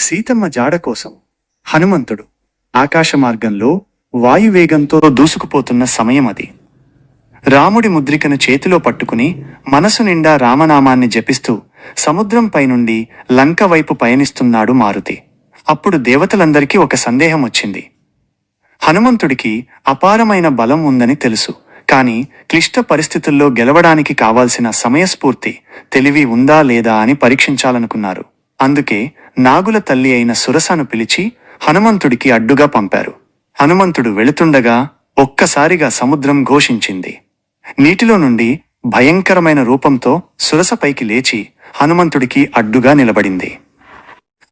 సీతమ్మ జాడ కోసం హనుమంతుడు ఆకాశ మార్గంలో వాయువేగంతో దూసుకుపోతున్న సమయం అది. రాముడి ముద్రికను చేతిలో పట్టుకుని మనసు నిండా రామనామాన్ని జపిస్తూ సముద్రంపై నుండి లంక వైపు పయనిస్తున్నాడు మారుతి. అప్పుడు దేవతలందరికీ ఒక సందేహం వచ్చింది. హనుమంతుడికి అపారమైన బలం ఉందని తెలుసు కాని క్లిష్ట పరిస్థితుల్లో గెలవడానికి కావాల్సిన సమయస్ఫూర్తి తెలివి ఉందా లేదా అని పరీక్షించాలనుకున్నారు. అందుకే నాగుల తల్లి అయిన సురసను పిలిచి హనుమంతుడికి అడ్డుగా పంపారు. హనుమంతుడు వెళుతుండగా ఒక్కసారిగా సముద్రం ఘోషించింది. నీటిలో నుండి భయంకరమైన రూపంతో సురస పైకి లేచి హనుమంతుడికి అడ్డుగా నిలబడింది.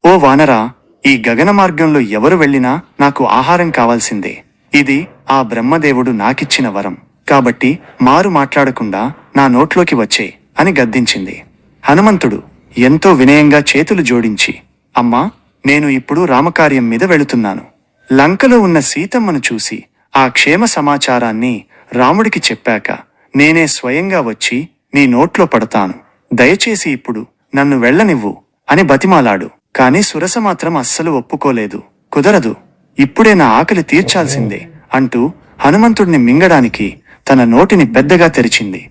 ఓ వానరా ఈ గగన మార్గంలో ఎవరు వెళ్ళినా నాకు ఆహారం కావాల్సిందే. ఇది ఆ బ్రహ్మదేవుడు నాకిచ్చిన వరం. కాబట్టి మారు మాట్లాడకుండా నా నోట్లోకి వచ్చే అని గద్దించింది. హనుమంతుడు ఎంతో వినయంగా చేతులు జోడించి అమ్మా నేను ఇప్పుడు రామకార్యం మీద వెళుతున్నాను. లంకలో ఉన్న సీతమ్మను చూసి ఆ క్షేమ సమాచారాన్ని రాముడికి చెప్పాక నేనే స్వయంగా వచ్చి నీ నోట్లో పడతాను. దయచేసి ఇప్పుడు నన్ను వెళ్ళనివ్వు అని బతిమాలాడు. కాని సురస మాత్రం అస్సలు ఒప్పుకోలేదు. కుదరదు. ఇప్పుడే నా ఆకలి తీర్చాల్సిందే అంటూ హనుమంతుడిని మింగడానికి తన నోటిని పెద్దగా తెరిచింది.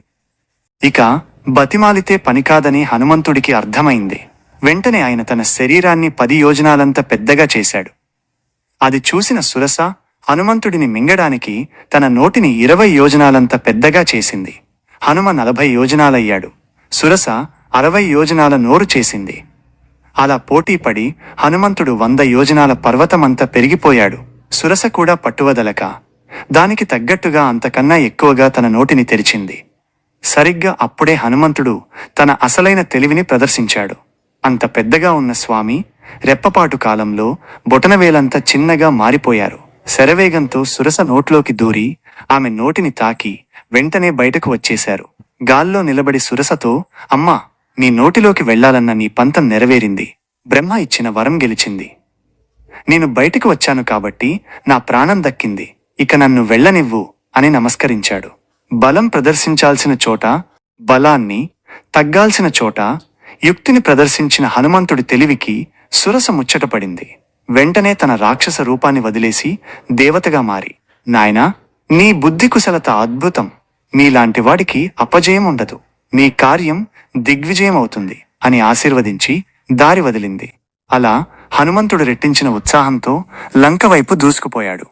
ఇక బతిమాలితే పనికాదని హనుమంతుడికి అర్థమైంది. వెంటనే ఆయన తన శరీరాన్ని పది యోజనాలంత పెద్దగా చేశాడు. అది చూసిన సురస హనుమంతుడిని మింగడానికి తన నోటిని ఇరవై యోజనాలంత పెద్దగా చేసింది. హనుమ నలభై యోజనాలయ్యాడు. సురస అరవై యోజనాల నోరు చేసింది. అలా పోటీపడి హనుమంతుడు వంద యోజనాల పర్వతమంతా పెరిగిపోయాడు. సురస కూడా పట్టువదలక దానికి తగ్గట్టుగా అంతకన్నా ఎక్కువగా తన నోటిని తెరిచింది. సరిగ్గా అప్పుడే హనుమంతుడు తన అసలైన తెలివిని ప్రదర్శించాడు. అంత పెద్దగా ఉన్న స్వామి రెప్పపాటు కాలంలో బొటనవేలంతా చిన్నగా మారిపోయారు. శరవేగంతో సురస నోట్లోకి దూరి ఆమె నోటిని తాకి వెంటనే బయటకు వచ్చేశారు. గాల్లో నిలబడి సురసతో అమ్మా నీ నోటిలోకి వెళ్ళాలన్న నీ పంతం నెరవేరింది. బ్రహ్మ ఇచ్చిన వరం గెలిచింది. నేను బయటకు వచ్చాను కాబట్టి నా ప్రాణం దక్కింది. ఇక నన్ను వెళ్ళనివ్వు అని నమస్కరించాడు. బలం ప్రదర్శించాల్సిన చోట బలాన్ని తగ్గాల్సిన చోట యుక్తిని ప్రదర్శించిన హనుమంతుడి తెలివికి సురస ముచ్చటపడింది వెంటనే తన రాక్షస రూపాన్ని వదిలేసి దేవతగా మారి. నాయనా నీ బుద్ధి కుశలత అద్భుతం. నీలాంటి వాడికి అపజయం ఉండదు. నీ కార్యం దిగ్విజయం అవుతుంది అని ఆశీర్వదించి దారి వదిలింది. అలా హనుమంతుడు రెట్టించిన ఉత్సాహంతో లంక వైపు దూసుకుపోయాడు.